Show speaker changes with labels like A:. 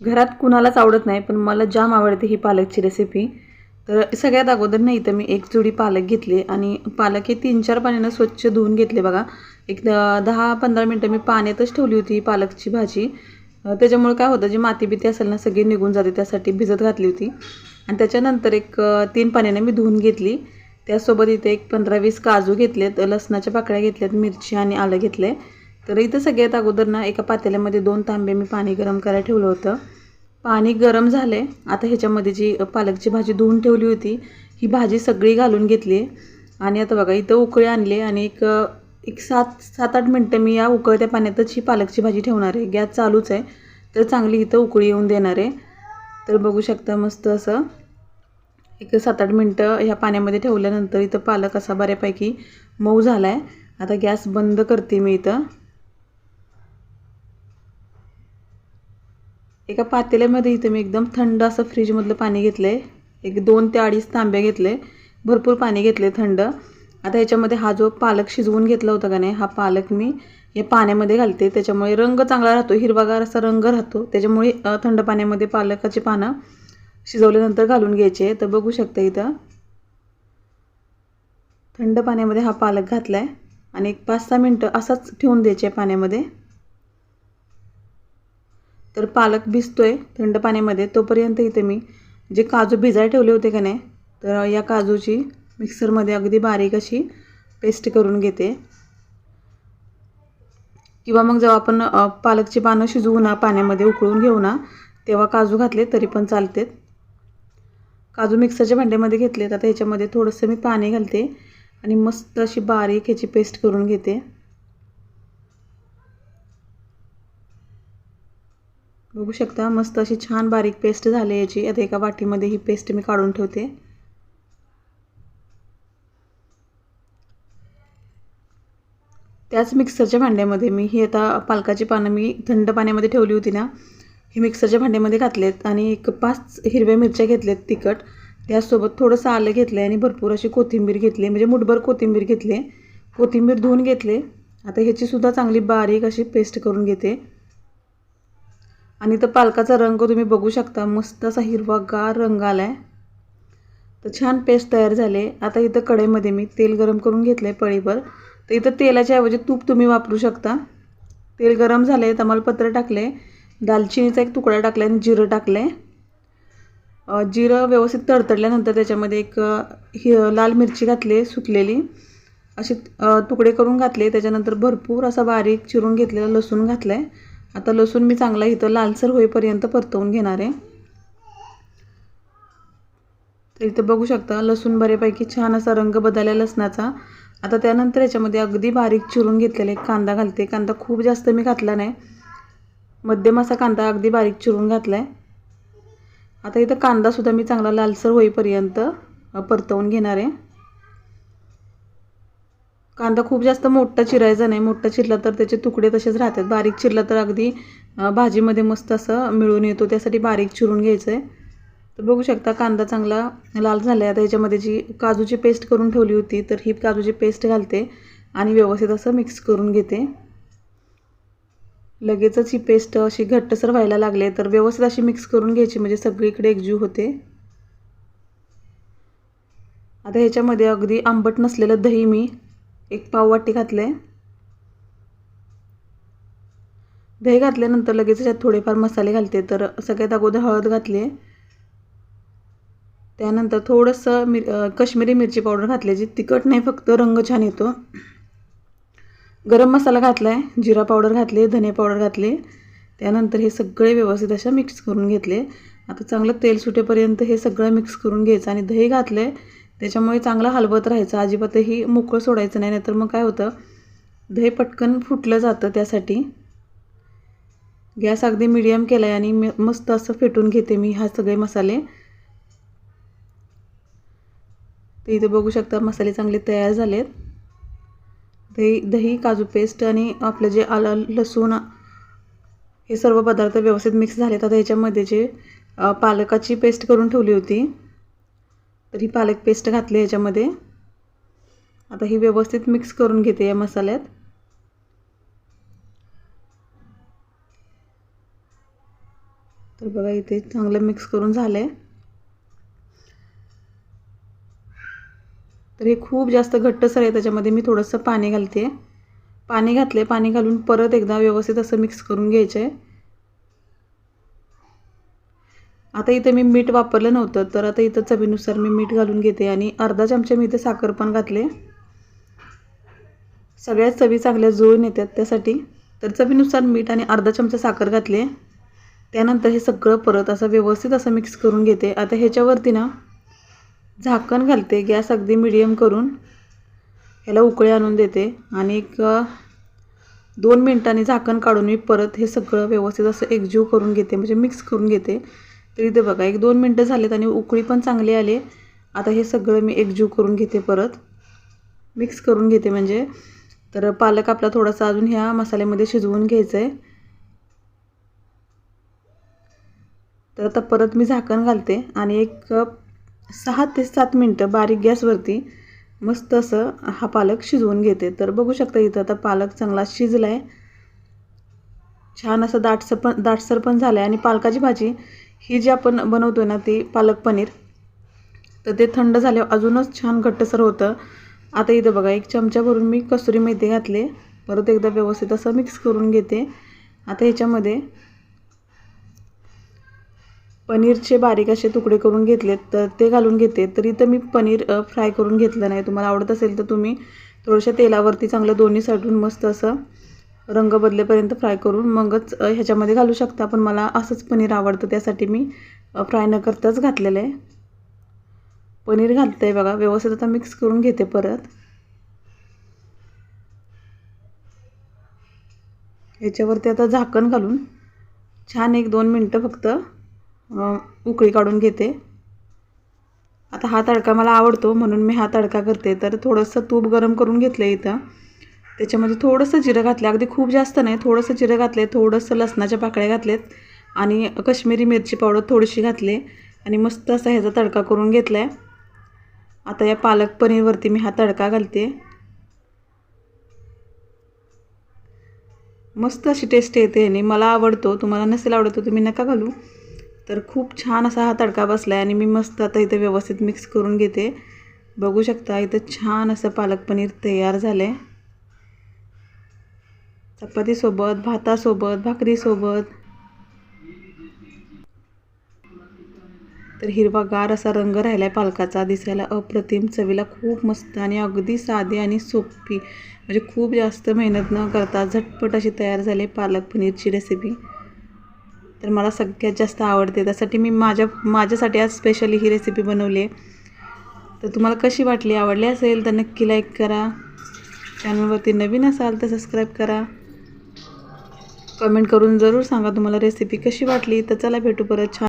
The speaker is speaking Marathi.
A: घरात कुणालाच आवडत नाही पण मला जाम आवडते ही पालकची रेसिपी तर सगळ्यात अगोदर नाही तर मी एक जुडी पालक घेतली आणि पालक हे तीन चार पाण्यानं स्वच्छ धुवून घेतले बघा. एक दहा पंधरा मिनटं मी पाण्यातच ठेवली होती ही पालकची भाजी. त्याच्यामुळे काय होतं जी माती बिती असेल ना सगळी निघून जाते त्यासाठी भिजत घातली होती. आणि त्याच्यानंतर एक तीन पाण्याने मी धुवून घेतली. त्यासोबत इथे एक पंधरा वीस काजू घेतलेत लसणाच्या पाकळ्या घेतल्यात मिरची आणि आलं घेतलं आहे तर इथं सगळ्यात अगोदर ना एका पातेल्यामध्ये दोन तांबे मी पाणी गरम करायला ठेवलं होतं. पाणी गरम झालं आहे आता ह्याच्यामध्ये जी पालकची भाजी धुवून ठेवली होती ही भाजी सगळी घालून घेतली. आणि आता बघा इथं उकळी आणली आणि एक एक सात सात आठ मिनटं मी या उकळत्या पाण्यातच ही पालकची भाजी ठेवणार आहे. गॅस चालूच आहे. तर चांगली इथं उकळी येऊन देणार आहे. तर बघू शकता मस्त असं एक सात आठ मिनटं ह्या पाण्यामध्ये ठेवल्यानंतर इथं पालक असा बऱ्यापैकी मऊ झाला आहे आता गॅस बंद करते मी इथं. एका पातेल्यामध्ये इथं मी एकदम थंड असं फ्रीजमधलं पाणी घेतलं आहे एक दोन ते अडीच तांब्या घेतले भरपूर पाणी घेतले थंड. आता ह्याच्यामध्ये हा जो पालक शिजवून घेतला होता का नाही हा पालक मी या पाण्यामध्ये घालते. त्याच्यामुळे रंग चांगला राहतो हिरवागार असा रंग राहतो. त्याच्यामुळे थंड पाण्यामध्ये पालकाची पानं शिजवल्यानंतर घालून घ्यायचे. तर बघू शकता इथं. थंड पाण्यामध्ये हा पालक घातला आहे आणि एक पाच सहा मिनटं असाच ठेवून द्यायचे आहे पाण्यामध्ये. तर पालक भिजतोय थंड पाण्यामध्ये. तोपर्यंत इथे मी जे काजू भिजायला ठेवले होते का नाही तर या काजूची मिक्सरमध्ये अगदी बारीक अशी पेस्ट करून घेते. किंवा मग जेव्हा आपण पालकची पानं शिजवू ना पाण्यामध्ये उकळून घेऊ ना तेव्हा काजू घातले तरी पण चालतेत काजू मिक्सरच्या भांड्यामध्ये घेतले तर ह्याच्यामध्ये थोडंसं मी पाणी घालते आणि मस्त अशी बारीक ह्याची पेस्ट करून घेते. बघू शकता मस्त अशी छान बारीक पेस्ट झाली याची. आता एका वाटीमध्ये ही पेस्ट मी काढून ठेवते. त्याच मिक्सरच्या भांड्यामध्ये मी ही आता पालकाची पानं मी थंड पाण्यामध्ये ठेवली होती ना ही मिक्सरच्या भांड्यामध्ये घातलेत आणि एक पाच हिरव्या मिरच्या घेतल्यात तिखट. त्यासोबत थोडंसं आलं घेतलं आणि भरपूर अशी कोथिंबीर घेतली म्हणजे मुठभर कोथिंबीर घेतली कोथिंबीर धुवून घेतले आता ह्याचीसुद्धा चांगली बारीक अशी पेस्ट करून घेते. आणि तर पालकाचा रंग तुम्ही बघू शकता. मस्त असा हिरवागार रंग आला आहे तर छान पेस्ट तयार झाले. आता इथं कढईमध्ये मी तेल गरम करून घेतलं आहे पळीभर तर इथं तेलाच्या ऐवजी तूप तुम्ही वापरू शकता. तेल गरम झाले तमालपत्र टाकले दालचिनीचा एक तुकडा टाकला आणि जिरं टाकलं आहे जिरं व्यवस्थित तडतडल्यानंतर त्याच्यामध्ये एक हि लाल मिरची घातली सुकलेली. असे तुकडे करून घातले. त्याच्यानंतर भरपूर असा बारीक चिरून घेतलेला लसूण घातला आहे आता लसूण मी चांगला इथं लालसर होईपर्यंत परतवून घेणार आहे. तर इथं बघू शकता लसूण बऱ्यापैकी छान असा रंग बदलला लसणाचा. आता त्यानंतर याच्यामध्ये अगदी बारीक चिरून घेतलेला एक कांदा घालते. कांदा खूप जास्त मी घातला नाही. मध्यम असा कांदा अगदी बारीक चिरून घातला आहे आता इथं कांदासुद्धा मी चांगला लालसर होईपर्यंत परतवून घेणार आहे. कांदा खूप जास्त मोठा चिरायचा नाही. मोठा चिरला तर त्याचे तुकडे तसेच राहतात. बारीक चिरला तर अगदी भाजीमध्ये मस्त असं मिळून येतो. त्यासाठी बारीक चिरून घ्यायचं आहे तर बघू शकता कांदा चांगला लाल झाला आहे आता याच्यामध्ये जी काजूची पेस्ट करून ठेवली होती तर ही काजूची पेस्ट घालते आणि व्यवस्थित असं मिक्स करून घेते. लगेचच ही पेस्ट अशी घट्टसर व्हायला लागले तर व्यवस्थित अशी मिक्स करून घ्यायची म्हणजे सगळीकडे एकजीव होते. आता ह्याच्यामध्ये अगदी आंबट नसलेलं दही मी एक पाव वाटी घातलं आहे दही घातल्यानंतर लगेच यात थोडेफार मसाले घालते. तर सगळ्यात अगोदर हळद घातली आहे त्यानंतर थोडंसं मिर कश्मीरी मिरची पावडर घातली जी तिखट नाही फक्त रंग छान येतो. गरम मसाला घातला आहे जिरा पावडर घातली धने पावडर घातले. त्यानंतर हे सगळे व्यवस्थित अशा मिक्स करून घेतले. आता चांगलं तेल सुटेपर्यंत हे सगळं मिक्स करून घ्यायचं आणि दही घातले त्याच्यामुळे चांगलं हलवत राहायचं. अजिबातही मोकळं सोडायचं नाही. नाहीतर मग काय होतं? दही पटकन फुटलं जातं त्यासाठी. गॅस अगदी मिडियम केला आहे आणि मी मस्त असं फेटून घेते मी हा सगळे मसाले. तर इथे बघू शकता मसाले चांगले तयार झालेत. दही दही काजू पेस्ट आणि आपलं जे आलं लसूण हे सर्व पदार्थ व्यवस्थित मिक्स झालेत. आता ह्याच्यामध्ये जे पालकाची पेस्ट करून ठेवली होती. तर ही पालक पेस्ट घातली ह्याच्यामध्ये आता ही व्यवस्थित मिक्स करून घेते या मसाल्यात. तर बघा इथे चांगलं मिक्स करून झालं आहे तर हे खूप जास्त घट्टसर आहे त्याच्यामध्ये मी थोडंसं पाणी घालते. पाणी घातले पाणी घालून परत एकदा व्यवस्थित असं मिक्स करून घ्यायचं आहे आता इथे मी मीठ वापरलं नव्हतं तर आता इथं चवीनुसार मी मीठ घालून घेते आणि अर्धा चमचा मी इथे साखर पण घातले. सगळ्याच चवी चांगल्या जुळून येतात त्यासाठी. तर चवीनुसार मीठ आणि अर्धा चमचा साखर घातले. त्यानंतर हे सगळं परत असं व्यवस्थित असं मिक्स करून घेते. आता ह्याच्यावरती ना झाकण घालते गॅस अगदी मिडियम करून. ह्याला उकळी आणून देते आणि एक दोन मिनटांनी झाकण काढून मी परत हे सगळं व्यवस्थित असं एकजीव करून घेते म्हणजे मिक्स करून घेते. तर इथे बघा एक दोन मिनटं झालेत आणि उकळी पण चांगली आली. आता हे सगळं मी एकजीव करून घेते परत. मिक्स करून घेते म्हणजे. तर पालक आपला थोडासा अजून ह्या मसाल्यामध्ये शिजवून घ्यायचं आहे तर आता परत मी झाकण घालते आणि एक सहा ते सात मिनटं बारीक गॅसवरती मस्त असं हा पालक शिजवून घेते. तर बघू शकता इथं आता पालक चांगला शिजला आहे छान असं दाटसर पण दाटसर पण झालं आहे आणि पालकाची भाजी ही जी आपण बनवतो ना ती पालक पनीर तर ते थंड झाल्यावर अजूनच छान घट्टसर होतं. आता इथं बघा एक चमचा भरून मी कसुरी मेथी घातले. परत एकदा व्यवस्थित असं मिक्स करून घेते. आता ह्याच्यामध्ये पनीरचे बारीक असे तुकडे करून घेतलेत तर ते घालून घेते. तर इथं मी पनीर फ्राय करून घेतलं नाही. तुम्हाला आवडत असेल तर तुम्ही थोडंशा तेलावरती चांगलं दोन्ही साठून मस्त असं रंग बदलेपर्यंत फ्राय करून मगच ह्याच्यामध्ये घालू शकता. पण मला असंच पनीर आवडतं त्यासाठी मी फ्राय न करताच घातलेलं आहे. पनीर घालतं आहे बघा व्यवस्थित आता मिक्स करून घेते परत. ह्याच्यावरती आता झाकण घालून छान एक दोन मिनटं फक्त उकळी काढून घेते. आता हा तडका मला आवडतो म्हणून मी हा तडका करते. तर थोडंसं तूप गरम करून घेतलं इथं. त्याच्यामध्ये थोडंसं जिरं घातलं अगदी खूप जास्त नाही थोडंसं जिरं घातले थोडंसं लसणाच्या पाकळ्या घातलेत आणि कश्मीरी मिरची पावडर थोडीशी घातली आणि मस्त असा ह्याचा तडका करून घेतला आहे आता या पालक पनीरवरती मी हा तडका घालते. मस्त अशी टेस्ट येते आणि मला आवडतो तुम्हाला नसेल आवडतो तुम्ही नका घालू. तर खूप छान असा हा तडका बसला आहे आणि मी मस्त आता इथे व्यवस्थित मिक्स करून घेते. बघू शकता इथं छान असं पालक पनीर तयार झालं आहे चपातीसोबत भातासोबत भाकरीसोबत. तर हिरवागार असा रंग राहिला आहे पालकाचा दिसायला अप्रतिम चवीला खूप मस्त आणि अगदी साधी आणि सोपी. म्हणजे खूप जास्त मेहनत न करता झटपट अशी तयार झाली पालक पनीरची रेसिपी तर मला सगळ्यात जास्त आवडते त्यासाठी मी माझ्या माझ्यासाठी आज स्पेशली ही रेसिपी बनवली आहे. तर तुम्हाला कशी वाटली आवडली असेल तर नक्की लाईक करा. चॅनलवरती नवीन असाल तर सबस्क्राईब करा. कमेंट करून जरूर सांगा तुम्हाला रेसिपी कशी वाटली. तर चला भेटू परत. छान